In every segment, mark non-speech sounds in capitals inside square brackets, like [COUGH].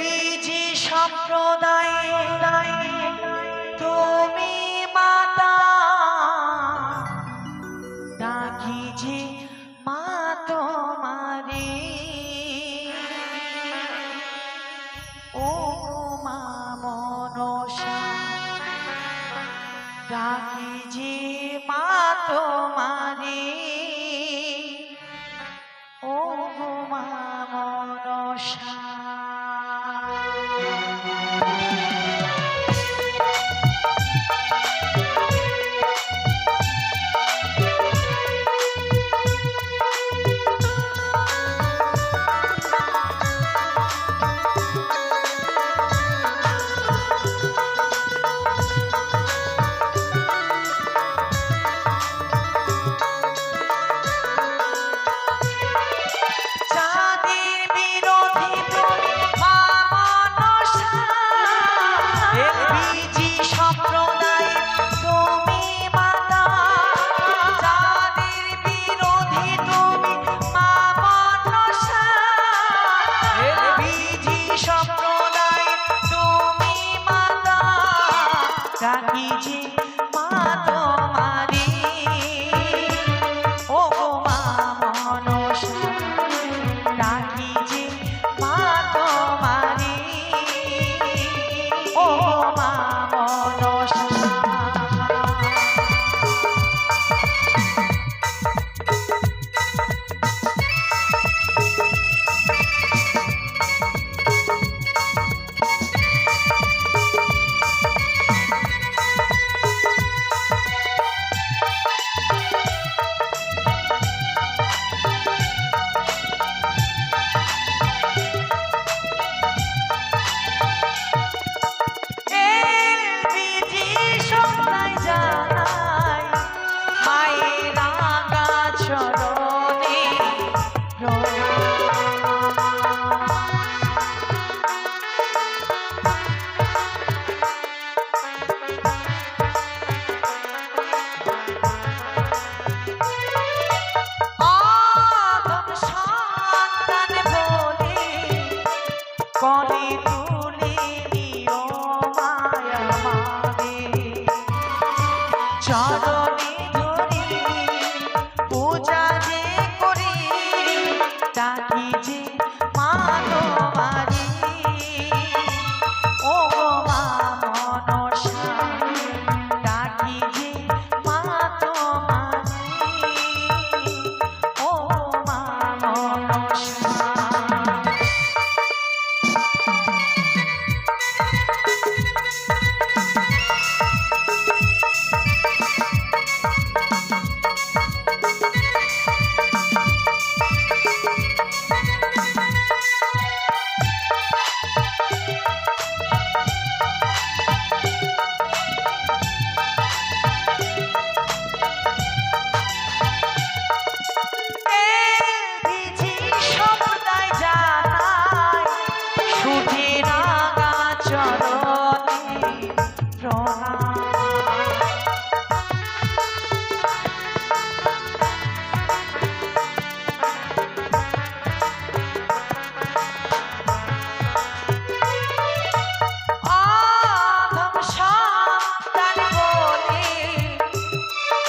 রিজি সম্প্রদায়। তুমি মাতা ডাকি যে মা তোমারি ও মা মনসা ডাকি মা তোমারি ও মা মনসা। যে চরণে [LAUGHS]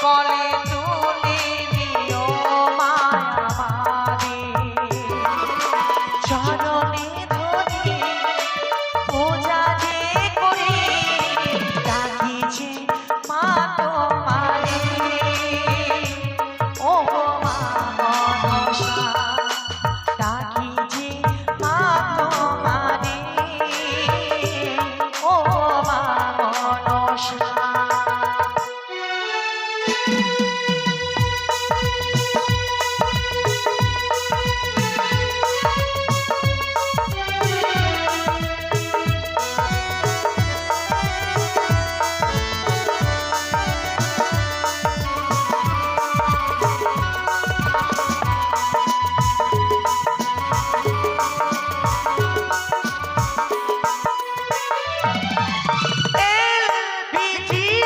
কলে তুলে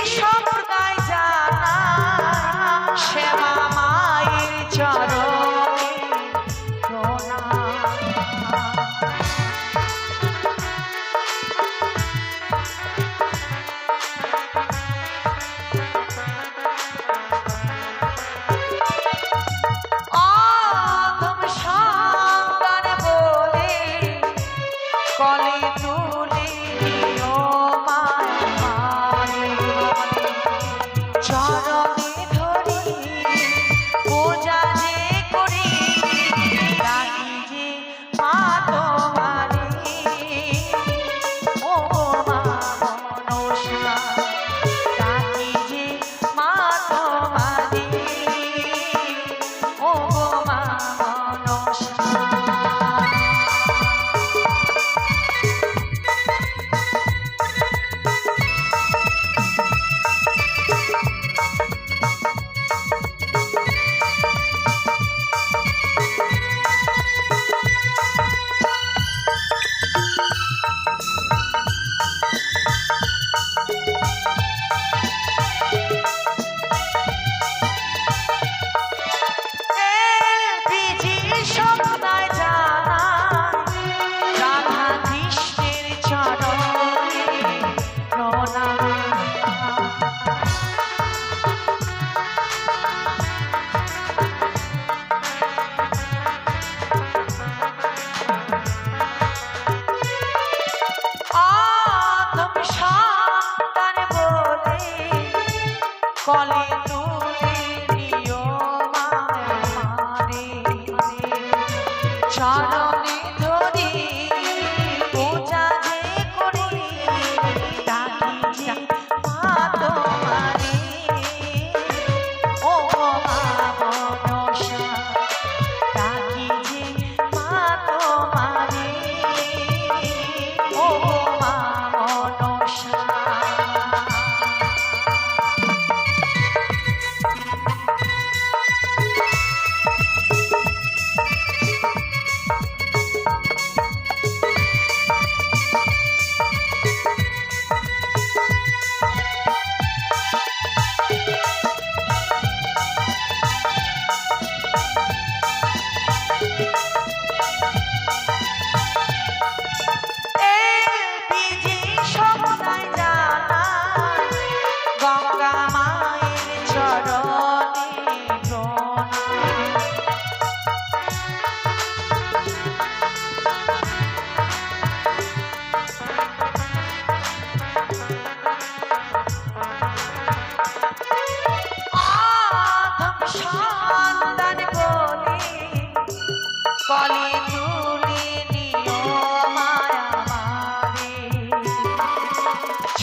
সব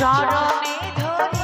চরণে ধরি